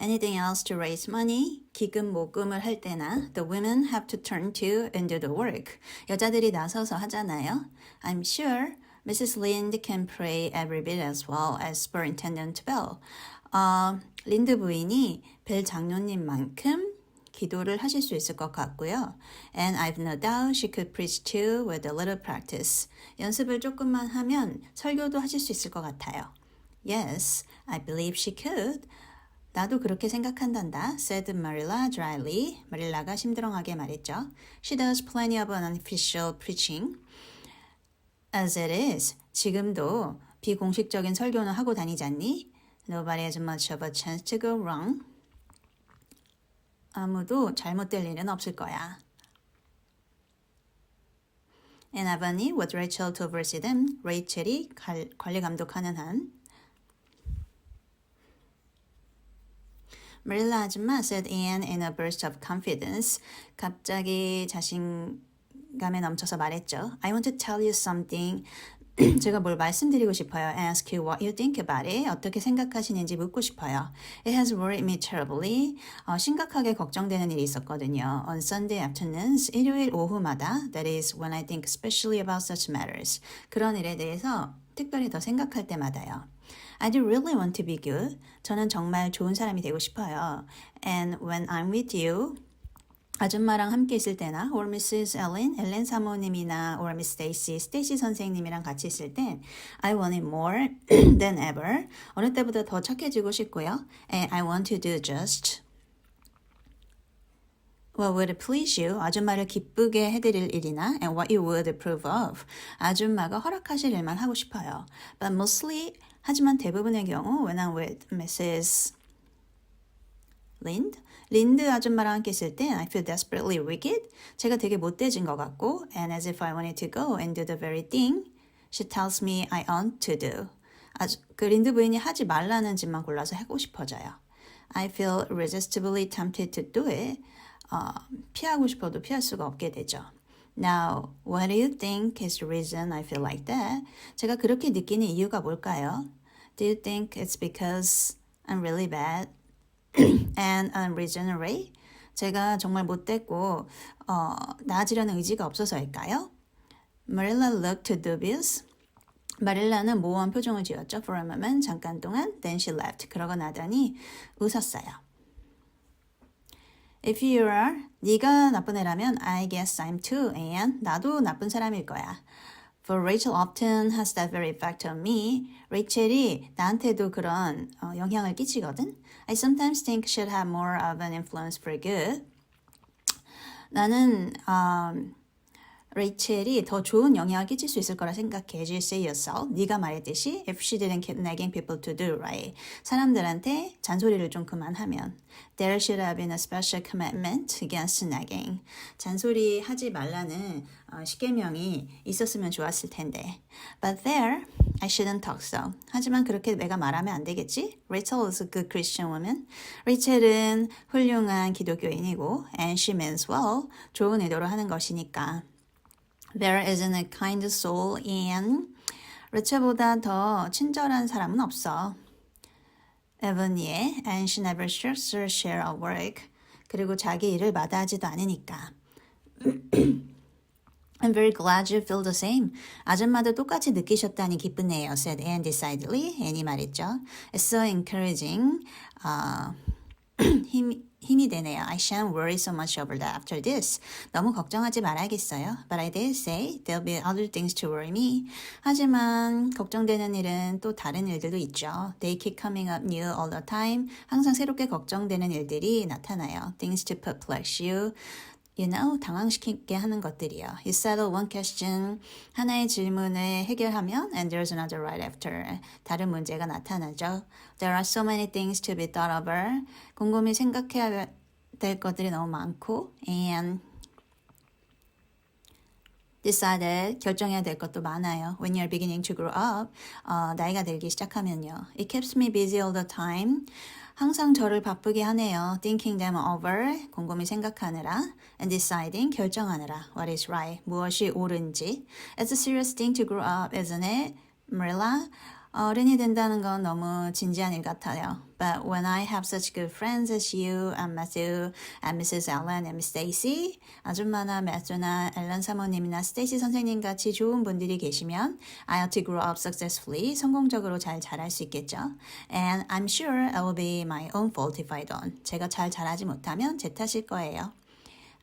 anything else to raise money, 기금 모금을 할 때나 the women have to turn to and do the work. 여자들이 나서서 하잖아요. I'm sure Mrs. Lind can pray every bit as well as Superintendent Bell. 어, 린드 부인이 벨 장로님만큼 기도를 하실 수 있을 것 같고요. And I've no doubt she could preach too with a little practice. 연습을 조금만 하면 설교도 하실 수 있을 것 같아요. Yes, I believe she could. 나도 그렇게 생각한단다, said Marilla dryly. 마릴라가 심드렁하게 말했죠. She does plenty of unofficial preaching. As it is, 지금도 비공식적인 설교는 하고 다니지 않니? Nobody has much of a chance to go wrong. 아무도 잘못될 일은 없을 거야. And Avani was Rachel to oversee them. 레이첼이 갈- 관리 감독하는 한. Marilla 아줌마 said Anne in a burst of confidence. 갑자기 자신감에 넘쳐서 말했죠. I want to tell you something. 제가 뭘 말씀드리고 싶어요. Ask you what you think about it. 어떻게 생각하시는지 묻고 싶어요. It has worried me terribly. 어, 심각하게 걱정되는 일이 있었거든요. On Sunday afternoons, 일요일 오후마다, that is when I think especially about such matters. 그런 일에 대해서 특별히 더 생각할 때마다요. I do really want to be good. 저는 정말 좋은 사람이 되고 싶어요. And when I'm with you, 아줌마랑 함께 있을 때나 or Mrs. Ellen, 엘렌 사모님이나 or Miss Stacy, 스테이시 선생님이랑 같이 있을 땐 I want it more than ever. 어느 때보다 더 착해지고 싶고요. And I want to do just what would please you. 아줌마를 기쁘게 해드릴 일이나 and what you would approve of. 아줌마가 허락하실 일만 하고 싶어요. But mostly 하지만 대부분의 경우 when I'm with Mrs. 린드? 린드 아줌마랑 함께 있을 때 I feel desperately wicked. 제가 되게 못돼진 것 같고 and as if I wanted to go and do the very thing she tells me I ought to do. 아주, 그 린드 부인이 하지 말라는 짓만 골라서 하고 싶어져요. I feel irresistibly tempted to do it. 어, 피하고 싶어도 피할 수가 없게 되죠. Now, what do you think is the reason I feel like that? 제가 그렇게 느끼는 이유가 뭘까요? Do you think it's because I'm really bad? and unregenerate. 제가 정말 못됐고 어, 나아지려는 의지가 없어서일까요? Marilla looked dubious. 마릴라는 모호한 표정을 지었죠. For a moment, 잠깐 동안. Then she left. 그러고 나더니 웃었어요. If you are, 네가 나쁜 애라면 I guess I'm too, and 나도 나쁜 사람일 거야. For Rachel often has that very effect on me. 레이첼이 나한테도 그런 어, 영향을 끼치거든. I sometimes think she'd have more of an influence for good. 나는 음, 레이첼이 더 좋은 영향을 끼칠 수 있을 거라 생각해. You say yourself. 네가 말했듯이 if she didn't keep nagging people to do right. 사람들한테 잔소리를 좀 그만하면 there should have been a special commandment against nagging. 잔소리 하지 말라는 어, 십계명이 있었으면 좋았을 텐데. But there, I shouldn't talk so. 하지만 그렇게 내가 말하면 안 되겠지? Rachel is a good Christian woman. 레이첼은 훌륭한 기독교인이고 and she means well. 좋은 의도로 하는 것이니까. There isn't a kind soul in 레체보다 더 친절한 사람은 없어. 에버니에 and she never shirks her share of work. 그리고 자기 일을 마다하지도 않으니까. I'm very glad you feel the same. 아줌마도 똑같이 느끼셨다니 기쁘네요. said Anne decidedly. Anne이 말했죠. It's so encouraging. 어, 힘, 힘이 되네요. I shan't worry so much over that after this. 너무 걱정하지 말아야겠어요. But I dare say there'll be other things to worry me. 하지만 걱정되는 일은 또 다른 일들도 있죠. They keep coming up new all the time. 항상 새롭게 걱정되는 일들이 나타나요. Things to perplex you. You know, 당황시키게 하는 것들이요. You settle one question, 하나의 질문을 해결하면 and there's another right after. 다른 문제가 나타나죠. There are so many things to be thought over. 곰곰이 생각해야 될 것들이 너무 많고 and decided 결정해야 될 것도 많아요. When you're beginning to grow up, 어, 나이가 들기 시작하면요. It keeps me busy all the time. 항상 저를 바쁘게 하네요. Thinking them over, 곰곰이 생각하느라, and deciding, 결정하느라, what is right, 무엇이 옳은지. It's a serious thing to grow up, isn't it? Marilla, 어른이 된다는 건 너무 진지한 일 같아요. But when I have such good friends as you and Matthew and Mrs. Allen and Stacy, 아줌마나 매튜나 앨런 사모님이나 스테이시 선생님 같이 좋은 분들이 계시면 I ought to grow up successfully, 성공적으로 잘 자랄 수 있겠죠. And I'm sure it will be my own fault if I don't. 제가 잘 자라지 못하면 제 탓일 거예요.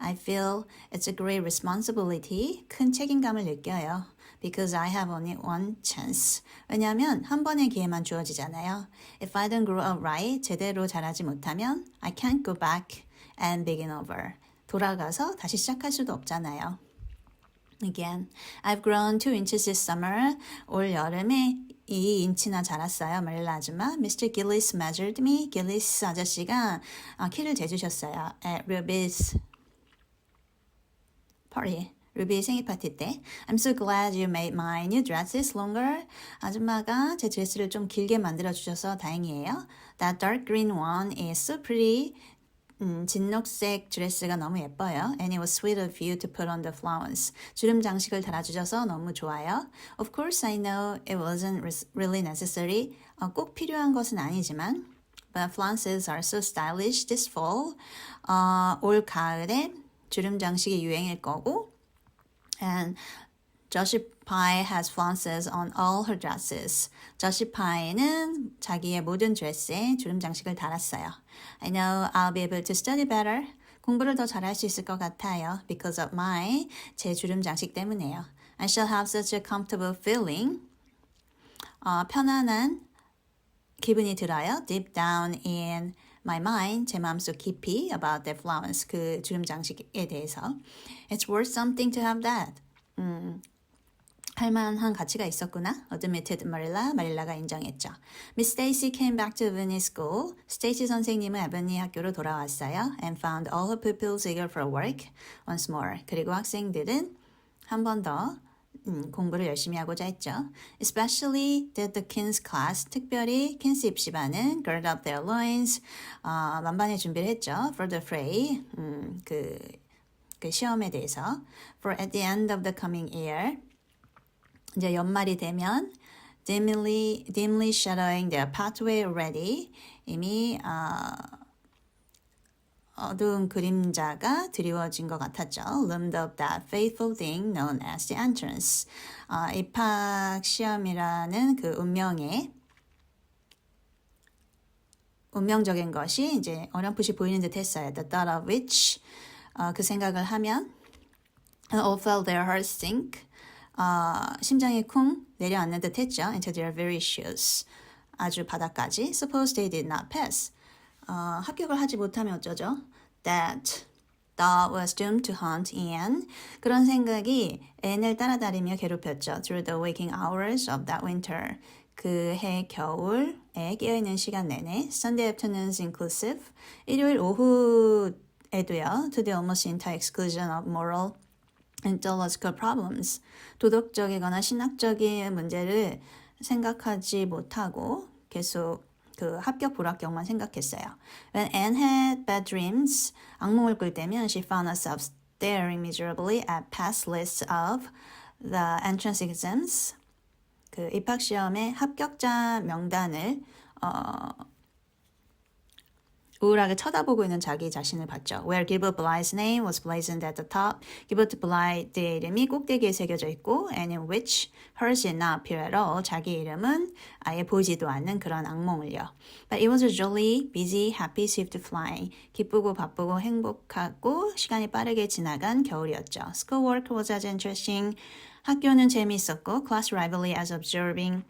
I feel it's a great responsibility. 큰 책임감을 느껴요. Because I have only one chance. 왜냐하면 한 번의 기회만 주어지잖아요. If I don't grow up right, 제대로 자라지 못하면 I can't go back and begin over. 돌아가서 다시 시작할 수도 없잖아요. Again, I've grown 2 inches this summer. 올 여름에 2인치나 자랐어요. 마릴라 아줌마. Mr. Gillis measured me. 길리스 아저씨가 아, 키를 재주셨어요. At Ruby's party. 루비 생일 파티 때 I'm so glad you made my new dresses longer. 아줌마가 제 드레스를 좀 길게 만들어 주셔서 다행이에요. That dark green one is so pretty. 음, 진녹색 드레스가 너무 예뻐요. And it was sweet of you to put on the flowers. 주름 장식을 달아주셔서 너무 좋아요. Of course, I know it wasn't really necessary. 어, 꼭 필요한 것은 아니지만 But flounces are so stylish this fall. 어, 올 가을에 주름 장식이 유행일 거고 And Pie has flounces on all her dresses. Pie는 자기의 모든 드레스에 주름 장식을 달았어요. I know I'll be able to study better. 공부를 더 잘할 수 있을 것 같아요. Because of my 제 주름 장식 때문에요. I shall have such a comfortable feeling. 어, 편안한 기분이 들어요. Deep down in my mind, 제 마음속 깊이 about the flowers, 그 주름 장식에 대해서. It's worth something to have that. 음, 할만한 가치가 있었구나. admitted Marilla. 마릴라가 인정했죠. Miss Stacy came back to Ebony School. 스테이시 선생님은 에버니 학교로 돌아왔어요. And found all her pupils eager for work once more. 그리고 학생들은 한 번 더 음, 공부를 열심히 하고자 했죠. Especially did the Kins class, 특별히 킨스 입시반은 girded up their loins, 어, 만반의 준비를 했죠. For the fray, 음, 그, 그 시험에 대해서. For at the end of the coming year, 이제 연말이 되면 dimly, dimly shadowing their pathway already, 이미 어, 어두운 그림자가 드리워진 것 같았죠. Loomed up that faithful thing known as the entrance. 어, 입학 시험이라는 그 운명의 운명적인 것이 이제 어렴풋이 보이는 듯 했어요. The thought of which 어, 그 생각을 하면 all felt their hearts sink. 어, 심장이 쿵 내려앉는 듯 했죠. Into their very shoes. 아주 바닥까지. Suppose they did not pass. 어, 합격을 하지 못하면 어쩌죠? That thought was doomed to haunt Ian. 그런 생각이 앤을 따라다니며 괴롭혔죠. Through the waking hours of that winter. 그 해 겨울에 깨어있는 시간 내내 Sunday afternoons inclusive 일요일 오후에도요 to the almost entire exclusion of moral and theological problems 도덕적이거나 신학적인 문제를 생각하지 못하고 계속 그 합격 불합격만 생각했어요. When Anne had bad dreams, 악몽을 꿀 때면 she found herself staring miserably at past lists of the entrance exams. 그 입학 시험의 합격자 명단을 어, 우울하게 쳐다보고 있는 자기 자신을 봤죠. Where Gilbert Blythe's name was blazoned at the top. Gilbert Blythe의 이름이 꼭대기에 새겨져 있고 and in which hers did not appear at all. 자기 이름은 아예 보이지도 않는 그런 악몽을요. But it was a jolly, busy, happy, swift flying. 기쁘고 바쁘고 행복하고 시간이 빠르게 지나간 겨울이었죠. Schoolwork was as interesting. 학교는 재미있었고 class rivalry as observing.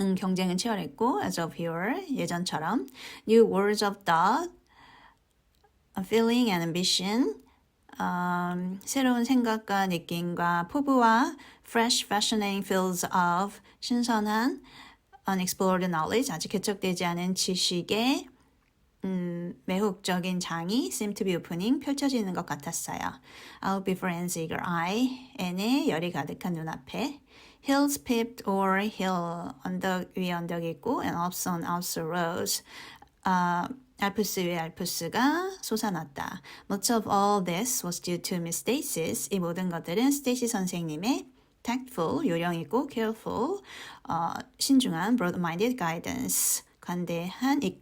음, 경쟁은 치열했고 as of yore 예전처럼 new words of thought, feeling and ambition 음, 새로운 생각과 느낌과 포부와 fresh fascinating fields of 신선한 unexplored knowledge 아직 개척되지 않은 지식의 음, 매혹적인 장이 seem to be opening 펼쳐지는 것 같았어요. Out before Anne's eager eye, 앤의 열이 가득한 눈앞에 hills peeped over hill 언덕 위에 언덕이 있고 and ups on ups rose 아, 알프스 위에 알프스가 솟아났다. Much of all this was due to Miss Stacy's 이 모든 것들은 스테이시 선생님의 tactful 요령 있고 careful 어, 신중한 broad-minded guidance 관대한 이